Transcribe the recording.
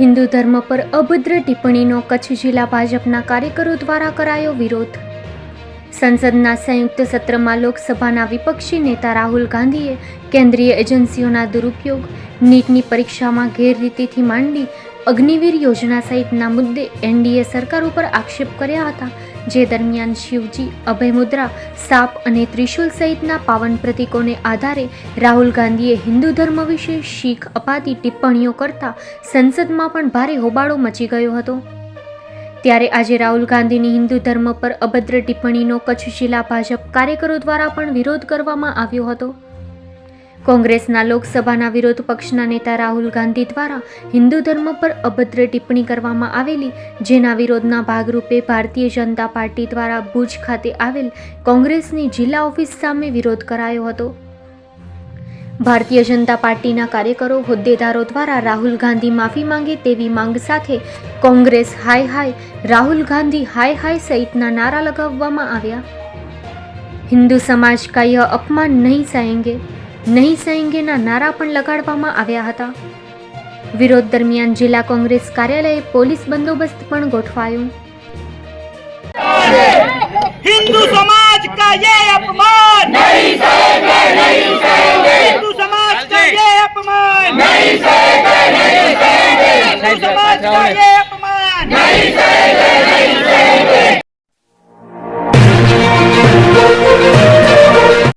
હિન્દુ ધર્મ પર અભદ્ર ટિપ્પણીનો કચ્છ જિલ્લા ભાજપના કાર્યકરો દ્વારા કરાયો વિરોધ. સંસદના સંયુક્ત સત્રમાં લોકસભાના વિપક્ષી નેતા રાહુલ ગાંધીએ કેન્દ્રીય એજન્સીઓના દુરુપયોગ, નીટની પરીક્ષામાં ગેરરીતિથી માંડી અગ્નિવીર યોજના સહિતના મુદ્દે એનડીએ સરકાર ઉપર આક્ષેપ કર્યા હતા. જે દરમિયાન શિવજી, અભયમુદ્રા, સાપ અને ત્રિશુલ સહિતના પાવન પ્રતીકોને આધારે રાહુલ ગાંધીએ હિન્દુ ધર્મ વિશે શીખ અપાતી ટિપ્પણીઓ કરતા સંસદમાં પણ ભારે હોબાળો મચી ગયો હતો. ત્યારે આજે રાહુલ ગાંધીની હિન્દુ ધર્મ પર અભદ્ર ટિપ્પણીનો કચ્છ જિલ્લા ભાજપ કાર્યકરો દ્વારા પણ વિરોધ કરવામાં આવ્યો હતો. કોંગ્રેસના લોકસભાના વિરોધ પક્ષના નેતા રાહુલ ગાંધી દ્વારા હિન્દુ ધર્મ પર અભદ્ર ટિપ્પણી કરવામાં આવેલી, જેના વિરોધના ભાગરૂપે ભારતીય જનતા પાર્ટી દ્વારા ભુજ ખાતે આવેલ કોંગ્રેસની જિલ્લા ઓફિસ સામે વિરોધ કરાયો હતો. ભારતીય જનતા પાર્ટીના કાર્યકરો, હોદ્દેદારો દ્વારા રાહુલ ગાંધી માફી માંગે તેવી માંગ સાથે કોંગ્રેસ હાય હાય, રાહુલ ગાંધી હાય હાય સહિતના નારા લગાવવામાં આવ્યા. હિન્દુ સમાજ યહ અપમાન નહીં સહેંગે નહીં સહેંગેના નારા પણ લગાડવામાં આવ્યા હતા. વિરોધ દરમિયાન જિલ્લા કોંગ્રેસ કાર્યાલયે પોલીસ બંદોબસ્ત પણ ગોઠવાયો. હિન્દુ સમાજ કા યે અપમાન? નહીં સહેંગે નહીં સહેંગે હિન્દુ સમાજ કા યે અપમાન? નહીં સહેંગે નહીં સહેંગે હિન્દુ સમાજ કા યે